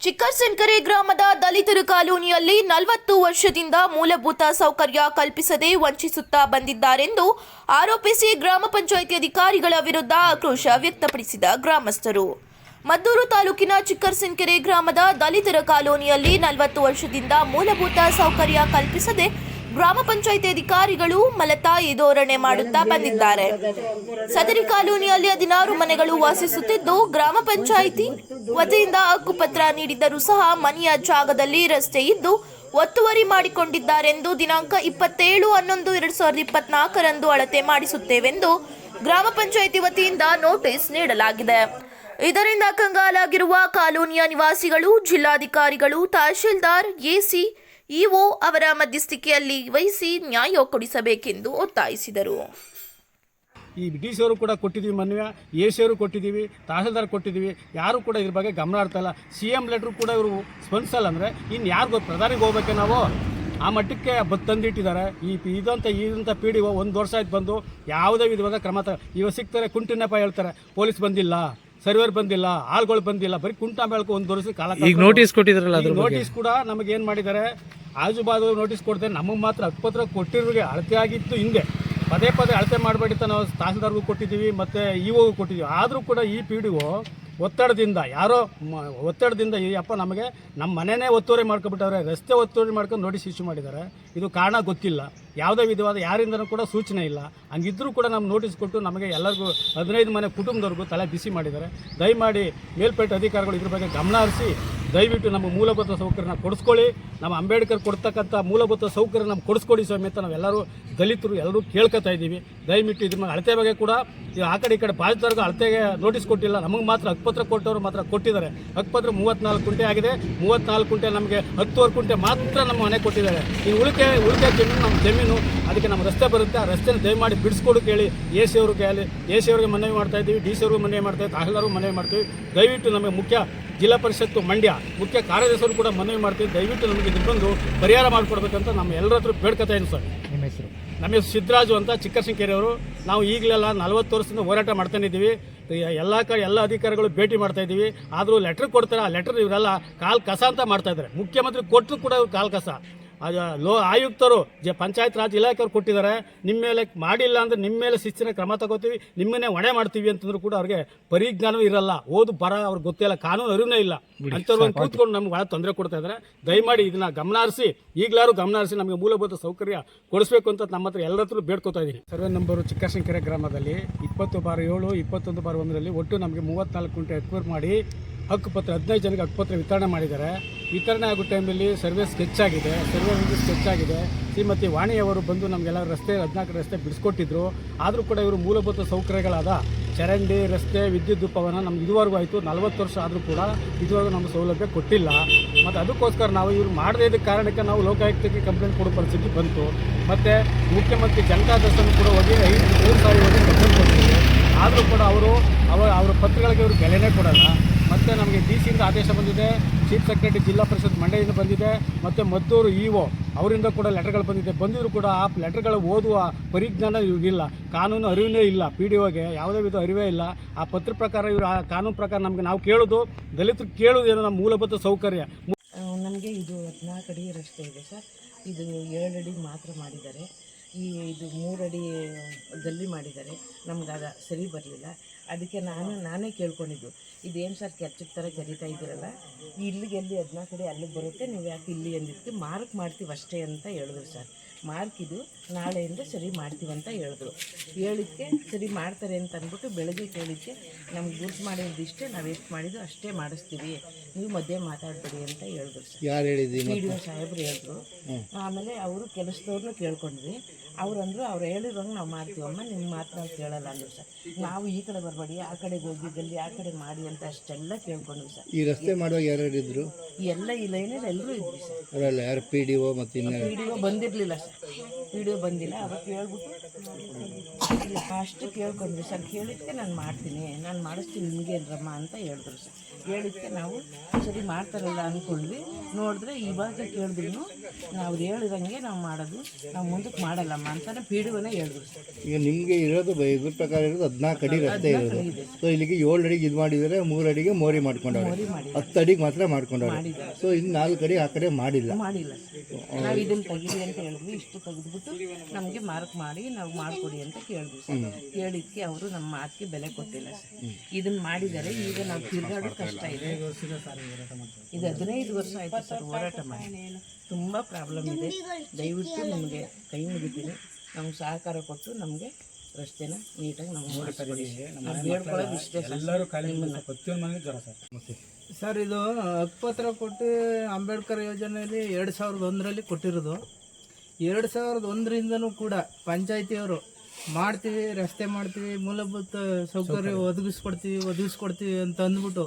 ಚಿಕ್ಕಸೆನ್ಕೆರೆ ಗ್ರಾಮದ ದಲಿತರ ಕಾಲೋನಿಯಲ್ಲಿ ನಲವತ್ತು ವರ್ಷದಿಂದ ಮೂಲಭೂತ ಸೌಕರ್ಯ ಕಲ್ಪಿಸದೆ ವಂಚಿಸುತ್ತಾ ಬಂದಿದ್ದಾರೆಂದು ಆರೋಪಿಸಿ ಗ್ರಾಮ ಪಂಚಾಯಿತಿ ಅಧಿಕಾರಿಗಳ ವಿರುದ್ಧ ಆಕ್ರೋಶ ವ್ಯಕ್ತಪಡಿಸಿದ ಗ್ರಾಮಸ್ಥರು. ಮದ್ದೂರು ತಾಲೂಕಿನ ಚಿಕ್ಕರ್ಸೆನ್ಕೆರೆ ಗ್ರಾಮದ ದಲಿತರ ಕಾಲೋನಿಯಲ್ಲಿ ನಲವತ್ತು ವರ್ಷದಿಂದ ಮೂಲಭೂತ ಸೌಕರ್ಯ ಕಲ್ಪಿಸದೆ ಗ್ರಾಮ ಪಂಚಾಯಿತಿ ಅಧಿಕಾರಿಗಳು ಮಲತಾಯಿ ಧೋರಣೆ ಮಾಡುತ್ತಾ ಬಂದಿದ್ದಾರೆ. ಸದರಿ ಕಾಲೋನಿಯಲ್ಲಿ ಹದಿನಾರು ಮನೆಗಳು ವಾಸಿಸುತ್ತಿದ್ದು, ಗ್ರಾಮ ಪಂಚಾಯಿತಿ ವತಿಯಿಂದ ಹಕ್ಕುಪತ್ರ ನೀಡಿದ್ದರೂ ಸಹ ಮನೆಯ ಜಾಗದಲ್ಲಿ ರಸ್ತೆ ಇದ್ದು ಒತ್ತುವರಿ ಮಾಡಿಕೊಂಡಿದ್ದಾರೆಂದು ದಿನಾಂಕ ಇಪ್ಪತ್ತೇಳು ಹನ್ನೊಂದು ಎರಡು ಸಾವಿರದ ಇಪ್ಪತ್ನಾಲ್ಕರಂದು ಅಳತೆ ಮಾಡಿಸುತ್ತೇವೆಂದು ಗ್ರಾಮ ಪಂಚಾಯಿತಿ ವತಿಯಿಂದ ನೋಟಿಸ್ ನೀಡಲಾಗಿದೆ. ಇದರಿಂದ ಕಂಗಾಲಾಗಿರುವ ಕಾಲೋನಿಯ ನಿವಾಸಿಗಳು, ಜಿಲ್ಲಾಧಿಕಾರಿಗಳು, ತಹಶೀಲ್ದಾರ್, ಎಸಿ ಇಒ ಅವರ ಮಧ್ಯಸ್ಥಿಕೆಯಲ್ಲಿ ವಹಿಸಿ ನ್ಯಾಯ ಕೊಡಿಸಬೇಕೆಂದು ಒತ್ತಾಯಿಸಿದರು. ಈ ಬ್ರಿಟಿಷರು ಕೂಡ ಕೊಟ್ಟಿದ್ದೀವಿ ಮನವಿ ಎ ಸಿ ಅವರು ಕೊಟ್ಟಿದ್ದೀವಿ, ತಹಸೀಲ್ದಾರ್ ಕೊಟ್ಟಿದ್ದೀವಿ, ಯಾರು ಕೂಡ ಇದ್ರ ಬಗ್ಗೆ ಗಮನ ಇಲ್ಲ. ಸಿ ಎಂ ಲೆಟ್ರು ಕೂಡ ಇವರು ಸ್ಪಂದಿಸಲ್ಲ ಅಂದರೆ ಇನ್ನು ಯಾರು ಗೊತ್ತು? ಪ್ರಧಾನಿಗೆ ಹೋಗ್ಬೇಕೆ ನಾವು? ಆ ಮಟ್ಟಕ್ಕೆ ಬತ್ ತಂದಿಟ್ಟಿದ್ದಾರೆ. ಈ ಇದಂತ ಇದಂಥ ಪಿ ಡಿ ಒಂದು ವರ್ಷ ಆಯ್ತು ಬಂದು ಯಾವುದೇ ವಿಧವಾದ ಕ್ರಮ ತ ಇವಾಗ ಸಿಗ್ತಾರೆ, ಕುಂಟಿನಪ್ಪ ಹೇಳ್ತಾರೆ, ಪೊಲೀಸ್ ಬಂದಿಲ್ಲ. ಸರ್ವೇರ್ ಬಂದಿಲ್ಲ ಆಳ್ಗಳು ಬಂದಿಲ್ಲ ಬರೀ ಕುಂಟಾ ಬೆಳಕು ಒಂದು ವರ್ಷ ಕಾಲ ಈಗ ನೋಟಿಸ್ ಕೊಟ್ಟಿದ್ರಲ್ಲ ಅದ್ರ ನೋಟಿಸ್ ಕೂಡ ನಮಗೆ ಏನು ಮಾಡಿದ್ದಾರೆ ಆಜು ಬಾಜು ನೋಟಿಸ್ ಕೊಡ್ತಾರೆ ನಮಗೆ ಮಾತ್ರ ಹಕ್ಕುಪತ್ರ ಕೊಟ್ಟಿರೋರಿಗೆ ಅಳತೆ ಆಗಿತ್ತು ಹಿಂದೆ. ಪದೇ ಪದೇ ಅಳತೆ ಮಾಡಬೇಡಿ ಅಂತ ನಾವು ತಹಸೀಲ್ದಾರ್ಗೂ ಕೊಟ್ಟಿದ್ದೀವಿ ಮತ್ತು ಇ ಓಗೂ ಕೊಟ್ಟಿದ್ದೀವಿ. ಆದರೂ ಕೂಡ ಈ ಪಿ ಡಿ ಒತ್ತಡದಿಂದ, ಯಾರೋ ಒತ್ತಡದಿಂದ ಅಪ್ಪ ನಮಗೆ ನಮ್ಮ ಮನೆನೇ ಒತ್ತುವರಿ ಮಾಡ್ಕೊಬಿಟ್ಟವ್ರೆ, ರಸ್ತೆ ಒತ್ತುವರಿ ಮಾಡ್ಕೊಂಡು ನೋಟಿಸ್ ಇಶ್ಯೂ ಮಾಡಿದ್ದಾರೆ. ಇದು ಕಾರಣ ಗೊತ್ತಿಲ್ಲ. ಯಾವುದೇ ವಿಧವಾದ ಯಾರಿಂದನೂ ಕೂಡ ಸೂಚನೆ ಇಲ್ಲ. ಹಂಗಿದ್ರೂ ಕೂಡ ನಮ್ಮ ನೋಟಿಸ್ ಕೊಟ್ಟು ನಮಗೆ ಎಲ್ಲರಿಗೂ ಹದಿನೈದು ಮನೆ ಕುಟುಂಬದವ್ರಿಗೂ ತಲೆ ಬಿಸಿ ಮಾಡಿದ್ದಾರೆ. ದಯಮಾಡಿ ಮೇಲ್ಪೇಟೆ ಅಧಿಕಾರಿಗಳು ಇದ್ರ ಬಗ್ಗೆ ಗಮನ ಹರಿಸಿ ದಯವಿಟ್ಟು ನಮ್ಮ ಮೂಲಭೂತ ಸೌಕರ್ಯನ ಕೊಡಿಸ್ಕೊಳ್ಳಿ. ನಮ್ಮ ಅಂಬೇಡ್ಕರ್ ಕೊಡ್ತಕ್ಕಂಥ ಮೂಲಭೂತ ಸೌಕರ್ಯ ನಮ್ಗೆ ಕೊಡಿಸ್ಕೊಡಿ ಸ್ವಾಮಿ ಅಂತ ನಾವೆಲ್ಲರೂ ದಲಿತರು ಎಲ್ಲರೂ ಕೇಳ್ಕೊತಾ ಇದ್ದೀವಿ. ದಯವಿಟ್ಟು ಇದ್ರ ಅಳತೆ ಬಗ್ಗೆ ಕೂಡ ಈ ಆ ಕಡೆ ಈ ಕಡೆ ಬಾಧಿತರಿಗೂ ಅಳತೆಗೆ ನೋಟಿಸ್ ಕೊಟ್ಟಿಲ್ಲ. ನಮಗೆ ಮಾತ್ರ ಹಕ್ಕುಪತ್ರ ಕೊಟ್ಟವರು ಮಾತ್ರ ಕೊಟ್ಟಿದ್ದಾರೆ. ಹಕ್ಕುಪತ್ರ ಮೂವತ್ನಾಲ್ಕು ಕುಂಟೆ ಆಗಿದೆ. ಮೂವತ್ನಾಲ್ಕು ಕುಂಟೆ ನಮಗೆ ಹತ್ತುವರೆ ಕುಂಟೆ ಮಾತ್ರ ನಮ್ಮ ಮನೆ ಕೊಟ್ಟಿದ್ದಾರೆ. ಈ ಉಳಿಕೆ ಉಳಿಕೆ ಜಮೀನು ನಮ್ಮ ಜಮೀನು. ಅದಕ್ಕೆ ನಮ್ಮ ರಸ್ತೆ ಬರುತ್ತೆ. ಆ ರಸ್ತೆನ ದಯಮಾಡಿ ಬಿಡಿಸ್ಕೊಡು ಕೇಳಿ. ಎ ಸಿ ಅವ್ರಿಗೆ ಕೇಳಿ. ಎ ಸಿ ಅವ್ರಿಗೆ ಮನವಿ ಮಾಡ್ತಾ ಇದ್ದೀವಿ. ಡಿ ಸಿ ಅವ್ರಿಗೆ ಮನವಿ ಮಾಡ್ತಾ ಇದ್ದೀವಿ. ತಹಸೀಲ್ದಾರ್ಗೂ ಮನವಿ ಮಾಡ್ತೀವಿ. ದಯವಿಟ್ಟು ನಮಗೆ ಮುಖ್ಯ ಜಿಲ್ಲಾ ಪರಿಷತ್ತು ಮಂಡ್ಯ ಮುಖ್ಯ ಕಾರ್ಯದರ್ಶಿಯವರು ಕೂಡ ಮನವಿ ಮಾಡ್ತೀವಿ. ದಯವಿಟ್ಟು ನಮಗೆ ಇದು ಬಂದು ಪರಿಹಾರ ಮಾಡಿಕೊಡ್ಬೇಕಂತ ನಮ್ಮ ಎಲ್ಲರ ಹತ್ರ ಬೇಡ್ಕೊತಾ ಇದ್ದೀನಿ ಸರ್. ನಿಮ್ಮ ಹೆಸರು? ನಮ್ಮ ಹೆಸರು ಸಿದ್ದರಾಜು ಅಂತ ಅವರು. ನಾವು ಈಗಲೆಲ್ಲ ನಲವತ್ತು ವರ್ಷದಿಂದ ಹೋರಾಟ ಮಾಡ್ತಾನೆ ಇದ್ದೀವಿ. ಎಲ್ಲ ಕಡೆ ಎಲ್ಲ ಅಧಿಕಾರಿಗಳು ಭೇಟಿ ಮಾಡ್ತಾ ಇದ್ದೀವಿ. ಆದರೂ ಲೆಟ್ರ್ ಕೊಡ್ತಾರೆ. ಆ ಲೆಟ್ರ್ ಇವರೆಲ್ಲ ಕಾಲ್ ಕಸ ಅಂತ ಮಾಡ್ತಾ ಇದ್ದಾರೆ. ಮುಖ್ಯಮಂತ್ರಿ ಕೊಟ್ಟರು ಕೂಡ ಇವ್ರು ಕಾಲ್ ಕಸ. ಅದು ಲೋ ಆಯುಕ್ತರು ಜ ಪಂಚಾಯತ್ ರಾಜ್ ಇಲಾಖೆಯವ್ರು ಕೊಟ್ಟಿದ್ದಾರೆ ನಿಮ್ಮ ಮೇಲೆ ಮಾಡಿಲ್ಲ ಅಂದರೆ ನಿಮ್ಮ ಮೇಲೆ ಶಿಸ್ತಿನ ಕ್ರಮ ತಗೋತೀವಿ ನಿಮ್ಮನ್ನೇ ಹೊಣೆ ಮಾಡ್ತೀವಿ ಅಂತಂದ್ರು ಕೂಡ ಅವ್ರಿಗೆ ಪರಿಜ್ಞಾನವೂ ಇರಲ್ಲ ಓದು ಬರ ಅವ್ರಿಗೆ ಗೊತ್ತಿಲ್ಲ ಕಾನೂನು ಅರಿವೇ ಇಲ್ಲ. ಅಂಥವ್ರು ಕೂತ್ಕೊಂಡು ನಮ್ಗೆ ಭಾಳ ತೊಂದರೆ ಕೊಡ್ತಾ ಇದ್ದಾರೆ. ದಯಮಾಡಿ ಇದನ್ನ ಗಮನ ಹರಿಸಿ ಈಗಲಾರು ಗಮನ ಹರಿಸಿ ನಮಗೆ ಮೂಲಭೂತ ಸೌಕರ್ಯ ಕೊಡಿಸ್ಬೇಕು ಅಂತ ನಮ್ಮ ಹತ್ರ ಎಲ್ಲರ ಹತ್ರ ಬೇಡ್ಕೊತಾ ಇದ್ದೀನಿ. ಸರ್ವೆ ನಂಬರು ಚಿಕ್ಕಶಂಕೆರೆ ಗ್ರಾಮದಲ್ಲಿ ಇಪ್ಪತ್ತು ಬಾರ್ ಏಳು ಇಪ್ಪತ್ತೊಂದು ಬಾರ್ ಒಂದರಲ್ಲಿ ಒಟ್ಟು ನಮಗೆ ಮೂವತ್ತ್ನಾಲ್ಕು ಕುಂಟೆ ಎಕ್ವೈರ್ ಮಾಡಿ ಹಕ್ಕುಪತ್ರ, ಹದಿನೈದು ಜನಕ್ಕೆ ಹಕ್ಕುಪತ್ರ ವಿತರಣೆ ಮಾಡಿದ್ದಾರೆ. ವಿತರಣೆ ಆಗೋ ಟೈಮಲ್ಲಿ ಸರ್ವೆ ಸ್ಕೆಚ್ ಆಗಿದೆ. ಸರ್ವೆ ಸ್ಕೆಚ್ ಆಗಿದೆ. ಶ್ರೀಮತಿ ವಾಣಿಯವರು ಬಂದು ನಮಗೆಲ್ಲ ರಸ್ತೆ, ಹದಿನಾಲ್ಕು ರಸ್ತೆ ಬಿಡಿಸ್ಕೊಟ್ಟಿದ್ರು. ಆದರೂ ಕೂಡ ಇವರು ಮೂಲಭೂತ ಸೌಕರ್ಯಗಳಾದ ಚರಂಡಿ ರಸ್ತೆ, ವಿದ್ಯುತ್ ದೀಪವನ್ನು ನಮ್ಗೆ ಇದುವರೆಗೂ ಆಯಿತು. ನಲವತ್ತು ವರ್ಷ ಆದರೂ ಕೂಡ ಇದುವರೆಗೂ ನಮ್ಮ ಸೌಲಭ್ಯ ಕೊಟ್ಟಿಲ್ಲ. ಮತ್ತು ಅದಕ್ಕೋಸ್ಕರ ನಾವು ಇವರು ಮಾಡದೇ ಇದ್ದ ಕಾರಣಕ್ಕೆ ನಾವು ಲೋಕಾಯುಕ್ತಕ್ಕೆ ಕಂಪ್ಲೇಂಟ್ ಕೊಡೋ ಪರಿಸ್ಥಿತಿ ಬಂತು. ಮತ್ತು ಮುಖ್ಯಮಂತ್ರಿ ಜನತಾ ದರ್ಶನ ಕೂಡ ಹೋಗಿ ಐದು, ಮೂರು ಸಾವಿರ ಕಂಪ್ಲೇಂಟ್ ಕೊಡ್ತೀವಿ ಆದರೂ ಕೂಡ ಅವರು ಅವರ ಅವರ ಪತ್ರಗಳಿಗೆ ಇವರು ಬೆಲೆನೇ ಕೊಡಲ್ಲ. ಮತ್ತು ನಮಗೆ ಡಿ ಸಿಯಿಂದ ಆದೇಶ ಬಂದಿದೆ, ಚೀಫ್ ಸೆಕ್ರೆಟರಿ ಜಿಲ್ಲಾ ಪರಿಷತ್ ಮಂಡ್ಯದಿಂದ ಬಂದಿದೆ, ಮತ್ತು ಮದ್ದೂರು ಇ ಒ ಅವರಿಂದ ಕೂಡ ಲೆಟರ್ಗಳು ಬಂದಿದೆ. ಬಂದಿದ್ರು ಕೂಡ ಆ ಲೆಟರ್ಗಳು ಓದುವ ಪರಿಜ್ಞಾನ ಇವ್ರಿಗಿಲ್ಲ. ಕಾನೂನು ಅರಿವೇ ಇಲ್ಲ ಪಿ ಡಿ ಒಗೆ, ಯಾವುದೇ ವಿಧ ಅರಿವೇ ಇಲ್ಲ. ಆ ಪತ್ರ ಪ್ರಕಾರ ಇವರು, ಆ ಕಾನೂನು ಪ್ರಕಾರ ನಮಗೆ ನಾವು ಕೇಳೋದು, ದಲಿತರು ಕೇಳೋದು ಏನೋ ನಮ್ಮ ಮೂಲಭೂತ ಸೌಕರ್ಯ. ನಮಗೆ ಇದು ಹದಿನಾಲ್ಕು ಅಡಿ ರಸ್ತೆ ಇದೆ ಸರ್. ಇದು ಏಳು ಅಡಿ ಮಾತ್ರ ಮಾಡಿದ್ದಾರೆ. ಈ ಇದು ಮೂರಡಿ ಗಲ್ಲಿ ಮಾಡಿದ್ದಾರೆ. ನಮ್ಗೆ ಆಗ ಸರಿ ಬರಲಿಲ್ಲ. ಅದಕ್ಕೆ ನಾನು ನಾನೇ ಕೇಳ್ಕೊಂಡಿದ್ದು. ಇದೇನು ಸರ್ ಕೆಚ್ಚಕ್ಕೆ ಥರ ಕರಿತಾ ಇದ್ದೀರಲ್ಲ? ಇಲ್ಲಿಗೆ ಎಲ್ಲಿ ಹದಿನಾಲ್ಕು ಕಡೆ ಅಲ್ಲಿಗೆ ಬರುತ್ತೆ ನೀವು ಯಾಕೆ ಇಲ್ಲಿ ಅಂದಿದ್ದಕ್ಕೆ ಮಾರ್ಕ್ ಮಾಡ್ತೀವಿ ಅಷ್ಟೇ ಅಂತ ಹೇಳಿದ್ರು ಸರ್. ಮಾರ್ಕ್ ಇದು ನಾಳೆಯಿಂದ ಸರಿ ಮಾಡ್ತೀವಿ ಅಂತ ಹೇಳಿದ್ರು. ಹೇಳಿದ್ದಕ್ಕೆ ಸರಿ ಮಾಡ್ತಾರೆ ಅಂತ ಅಂದ್ಬಿಟ್ಟು ಬೆಳಗ್ಗೆ ಕೇಳಿದ್ದಕ್ಕೆ ನಮ್ಗೆ ಗುರ್ತು ಮಾಡಿದ್ದು ಇಷ್ಟೇ ನಾವು ಎಷ್ಟು ಮಾಡಿದ್ದು ಅಷ್ಟೇ ಮಾಡಿಸ್ತೀವಿ. ನೀವು ಮಧ್ಯೆ ಮಾತಾಡ್ಬೇಡಿ ಅಂತ ಹೇಳಿದ್ರು ಸರ್. ಯಾರು ಹೇಳಿದ್ದೀನಿ ಡಿ ಸಾಹೇಬ್ರು ಹೇಳಿದ್ರು. ಆಮೇಲೆ ಅವರು ಕೆಲಸದವ್ರನ್ನೂ ಕೇಳ್ಕೊಂಡ್ವಿ. ಅವ್ರಂದ್ರು ಅವ್ರು ಹೇಳಿರೋಂಗೆ ನಾವು ಮಾಡ್ತೀವಮ್ಮ ನಿಮ್ಮ ಮಾತ್ರ ಕೇಳಲ್ಲ ಅಂದರು ಸರ್. ನಾವು ಈ ಕಡೆ ಬರಬೇಡಿ ಆ ಕಡೆಗೆ ಹೋಗಿದ್ದಲ್ಲಿ ಆ ಕಡೆ ಮಾಡಿ ಅಂತ ಅಷ್ಟೆಲ್ಲ ಕೇಳ್ಕೊಂಡ್ವಿ ಸರ್. ಈ ರಸ್ತೆ ಮಾಡುವಾಗ ಯಾರು ಇದ್ರು? ಎಲ್ಲ ಈ ಲೈನಲ್ಲಿ ಎಲ್ಲರೂ ಇದ್ವಿ ಸರ್. ಅವರಲ್ಲ ಯಾರು ಪಿ ಡಿ ಒ ಮತ್ತು ಇನ್ನು ಪಿ ಡಿ ಒ ಬಂದಿರಲಿಲ್ಲ ಸರ್. ಪಿ ಡಿ ಒ ಬಂದಿಲ್ಲ ಅವತ್ತು ಹೇಳ್ಬಿಟ್ಟು ಫಾಸ್ಟ್ ಅಷ್ಟು ಕೇಳ್ಕೊಂಡ್ವಿ ಸರ್. ಕೇಳಿದ್ದಕ್ಕೆ ನಾನು ಮಾಡ್ತೀನಿ ನಾನು ಮಾಡಿಸ್ತೀನಿ ನಿಮಗೆ ಏನರಮ್ಮ ಅಂತ ಹೇಳಿದ್ರು ಸರ್. ಹೇಳಿದ್ಕೆ ನಾವು ಸರಿ ಮಾಡ್ತಾರಲ್ಲ ಅಂದ್ಕೊಂಡ್ವಿ. ನೋಡಿದ್ರೆ ಇವಾಗ ಕೇಳಿದ್ರು ನಾವು ಹೇಳಿದಂಗೆ ನಾವು ಮಾಡೋದು. ನಾವು ಮುಂದಕ್ಕೆ ಮಾಡಲ್ಲಮ್ಮ ಅಂತಾನೆ ಪೀಡುವನೇ ಹೇಳಿದ್ರು. ಈಗ ನಿಮಗೆ ಇರೋದು ಬ- ಇದ್ರ ಪ್ರಕಾರ ಇರೋದು ಹದಿನಾಲ್ಕು ಅಡಿ ರಸ್ತೆ ಇರೋದು. ಸೊ ಇಲ್ಲಿಗೆ ಏಳು ಅಡಿಗೆ ಇದು ಮಾಡಿದರೆ ಮೂರು ಅಡಿಗೆ ಮೋರಿ ಮಾಡ್ಕೊಂಡವ್ರೆ. ಹತ್ತು ಅಡಿಗೆ ಮಾತ್ರ ಮಾಡ್ಕೊಂಡವ್ರೆ. ಸೊ ಇನ್ನು ನಾಲ್ಕು ಅಡಿ ಆ ಕಡೆ ಮಾಡಿಲ್ಲ. ಮಾಡಿಲ್ಲ. ಸರ್ ನಾವು ಇದನ್ನ ತೆಗೀರಿ ಅಂತ ಹೇಳಿದ್ವಿ. ಇಷ್ಟು ತೆಗೆದುಬಿಟ್ಟು ನಮಗೆ ಮಾರ್ಕ್ ಮಾಡಿ ನಾವು ಮಾಡಿಕೊಡಿ ಅಂತ ಕೇಳಿದ್ವಿ ಸರ್. ಕೇಳಿದ್ಕೆ ಅವರು ನಮ್ಮ ಮಾತಿಗೆ ಬೆಲೆ ಕೊಟ್ಟಿಲ್ಲ ಇದನ್ನು ಮಾಡಿದರೆ ಮಾಡಿದ್ದಾರೆ. ಈಗ ನಾವು ತಿರ್ಗಾಡೋದು ಕಷ್ಟ ಇದೆ. ಇದು ಹದಿನೈದು ವರ್ಷ ಆಯಿತು ಸರ್ ಹೋರಾಟ ಮಾಡಿ. ತುಂಬ ಪ್ರಾಬ್ಲಮ್ ಇದೆ. ದಯವಿಟ್ಟು ನಿಮಗೆ ಕೈ ಮುಗಿತೀನಿ. ನಮ್ಗೆ ಸಹಕಾರ ಕೊಟ್ಟು ನಮಗೆ ರಸ್ತೆನ ನೀಟಾಗಿ ನಮ್ಗೆ ಮಾಡಿಸ್ಕೊಡಿ ನಾವು ಬೇಡ್ಕೊಳ್ಳೋದು ಇಷ್ಟೇ ಸರ್. ಸರ್. ಇದು ಹಕ್ಕುಪತ್ರ ಕೊಟ್ಟು ಅಂಬೇಡ್ಕರ್ ಯೋಜನೆಯಲ್ಲಿ ಎರಡು ಸಾವಿರದ ಒಂದರಲ್ಲಿ ಕೊಟ್ಟಿರೋದು. ಎರಡು ಸಾವಿರದ ಒಂದರಿಂದನೂ ಕೂಡ ಪಂಚಾಯತಿಯವರು ಮಾಡ್ತೀವಿ ರಸ್ತೆ ಮಾಡ್ತೀವಿ ಮೂಲಭೂತ ಸೌಕರ್ಯ. ಒದಗಿಸ್ಕೊಡ್ತೀವಿ ಒದಗಿಸ್ಕೊಡ್ತೀವಿ ಅಂತ ಅಂದ್ಬಿಟ್ಟು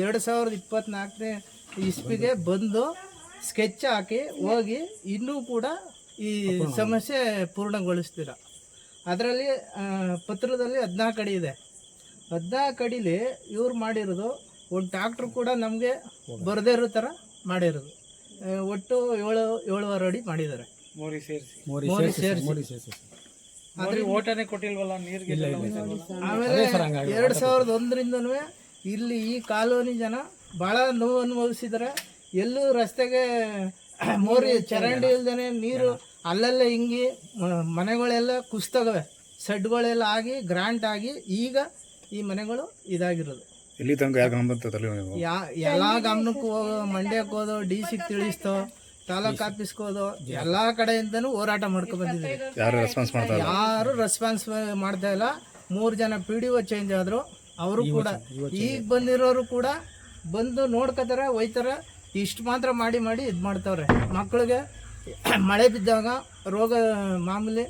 ಎರಡು ಸಾವಿರದ ಇಪ್ಪತ್ತ್ನಾಲ್ಕನೇ ಇಸ್ವಿಗೆ ಬಂದು ಸ್ಕೆಚ್ ಹಾಕಿ ಹೋಗಿ ಇನ್ನೂ ಕೂಡ ಈ ಸಮಸ್ಯೆ ಪೂರ್ಣಗೊಳಿಸ್ತೀರ. ಅದರಲ್ಲಿ ಪತ್ರದಲ್ಲಿ ಹದಿನಾಲ್ಕು ಅಡಿ ಇದೆ. ಹದಿನಾಲ್ಕು ಅಡಿಲಿ ಇವ್ರು ಮಾಡಿರೋದು ಒಂದು ಟ್ಯಾಕ್ಟ್ರ್ ಕೂಡ ನಮಗೆ ಬರದೇ ಇರೋ ಥರ ಮಾಡಿರೋದು. ಒಟ್ಟು ಏಳು ಏಳುವರೆ ಅಡಿ ಮಾಡಿದ್ದಾರೆ. ಮೋರಿ ಸೇರಿಸಿ. ಮೋರಿ ಸೇರಿಸಿ ಓಟನೇ ಕೊಟ್ಟಿಲ್ವಲ್ಲ ನೀರಿಗೆ ಆಮೇಲೆ ಎರಡು ಸಾವಿರದ ಒಂದರಿಂದನೂ ಇಲ್ಲಿ ಈ ಕಾಲೋನಿ ಜನ ಭಾಳ ನೋವು ಅನುಭವಿಸಿದರೆ ಎಲ್ಲೂ ರಸ್ತೆಗೆ ಮೋರಿ ಚರಂಡಿ ಇಲ್ದೇ ನೀರು ಅಲ್ಲಲ್ಲೇ ಹಿಂಗಿ ಮನೆಗಳೆಲ್ಲ ಕುಸ್ತಗವೆ ಸಡ್ಗಳೆಲ್ಲ ಆಗಿ ಗ್ರಾಂಟ್ ಆಗಿ ಈಗ ಈ ಮನೆಗಳು ಇದಾಗಿರೋದು. ಇಲ್ಲಿ ತನಕ ಯಾ ಎಲ್ಲ ಗಮನಕ್ಕೂ ಹೋಗೋ ಮಂಡ್ಯಕ್ಕೆ ಹೋದೋ ಡಿ ಸಿಗೆ ತಿಳಿಸ್ತೋ ತಾಲೂಕ್ ಆಫೀಸ್ಗೆ ಹೋದೋ ಎಲ್ಲ ಕಡೆಯಿಂದನೂ ಹೋರಾಟ ಮಾಡ್ಕೊ ಬಂದಿದ್ದೀವಿ. ಯಾರು ರೆಸ್ಪಾನ್ಸ್ ಮಾಡ್ತಾ ಇಲ್ಲ? ಯಾರು ರೆಸ್ಪಾನ್ಸ್ ಮಾಡ್ತಾ ಇಲ್ಲ. ಮೂರು ಜನ ಪಿ ಡಿ ಒ ಚೇಂಜ್ ಆದರು. ಅವರು ಕೂಡ ಈಗ ಬಂದಿರೋರು ಕೂಡ ಬಂದು ನೋಡ್ಕೋತಾರೆ ಒಯ್ತಾರ ಇಷ್ಟು ಮಾತ್ರ ಮಾಡಿ ಮಾಡಿ ಇದು ಮಾಡ್ತಾವ್ರೆ. ಮಕ್ಕಳಿಗೆ ಮಳೆ ಬಿದ್ದಾಗ ರೋಗ ಮಾಮೂಲಿ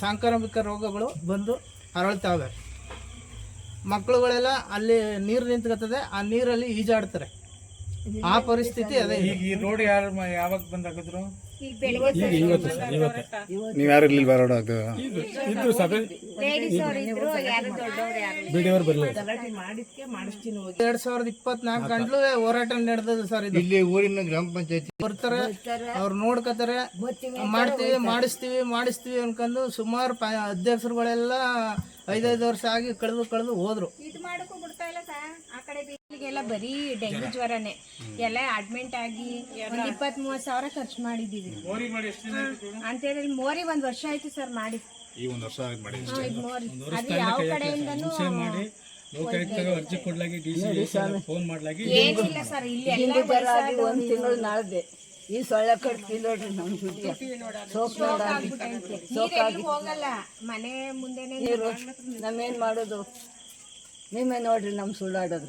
ಸಾಂಕ್ರಾಮಿಕ ರೋಗಗಳು ಬಂದು ಅರಳ್ತಾವೆ ಮಕ್ಕಳುಗಳೆಲ್ಲ ಅಲ್ಲಿ ನೀರು ನಿಂತ್ಕೊತದೆ ಆ ನೀರಲ್ಲಿ ಈಜಾಡ್ತಾರೆ. ಆ ಪರಿಸ್ಥಿತಿ ಅದೇ ಈಗ ಈ ರೋಡ್ ಯಾರು ಯಾವಾಗ ಬಂದಾಗಿದ್ರು? ಸಭೆ. ಬಿಡಿಯವರು ಬರಲಿಲ್ಲ ಎರಡ್ ಸಾವಿರದ ಇಪ್ಪತ್ನಾಲ್ಕು ಗಂಟ್ಲು ಹೋರಾಟ ನಡೆದದ ಸರ್ ಇದು. ಇಲ್ಲಿ ಊರಿನ ಗ್ರಾಮ ಪಂಚಾಯತಿ. ಬರ್ತಾರೆ ಅವ್ರು ನೋಡ್ಕೋತಾರೆ ಮಾಡ್ತೀವಿ ಮಾಡಿಸ್ತೀವಿ ಮಾಡಿಸ್ತೀವಿ ಅನ್ಕೊಂಡು ಸುಮಾರು ಪ ಅಧ್ಯಕ್ಷರುಗಳೆಲ್ಲ ಐದೈದು ವರ್ಷ ಆಗಿ ಕಳೆದು ಕಳೆದು ಹೋದ್ರು ಇದು ಮಾಡಕ್ಕೂ ಬಿಡ್ತಾ ಇಲ್ಲ ಬೀದಿಗೆಲ್ಲ ಬರೀ ಡೆಂಗ್ಯೂ ಜ್ವರನೇ. ಎಲ್ಲ ಅಡ್ಮಿಂಟ್ ಆಗಿ ಒಂದ್ ಇಪ್ಪತ್ತ್ ಮೂವತ್ ಸಾವಿರ ಖರ್ಚು ಮಾಡಿದೀವಿ ಅಂತ ಹೇಳಿ ಮೋರಿ ಒಂದ್ ವರ್ಷ ಆಯ್ತು ಸರ್ ಮಾಡಿ. ಈ ಒಂದು ವರ್ಷ ಆಗಿ ಮಾಡಿ ಮೋರಿ. ಅದು ಯಾವ ಕಡೆಯಿಂದನೂ ಲೋಕಾಯುಕ್ತಗೆ ಅರ್ಜಿ ಕೊಡ್ಲಾಗಿ ಡಿ ಸಿ ಫೋನ್ ಮಾಡ್ಲಾಗಿ ಏನಿಲ್ಲ ಸರ್ ಇಲ್ಲಿ ಎಲ್ಲ ಒಂದು ತಿಂಗಳು ನಾಳ್ದೆ. ಈ ಸೊಳ್ಳೆ ಕಟ್ಟಿ ನೋಡ್ರಿ ನಮ್ಮ ದುಡ್ಡಿಗೆ ನೀರೆಲ್ಲಿ ಹೋಗಲ್ಲ. ಮನೆ ಮುಂದೆನೆ ನೀರು ನಮ್ಮೇನು ಮಾಡೋದು? ನಿಮ್ಮೆ ನೋಡ್ರಿ ನಮ್ಮ ಸುಳ್ಳಾಡೋದು.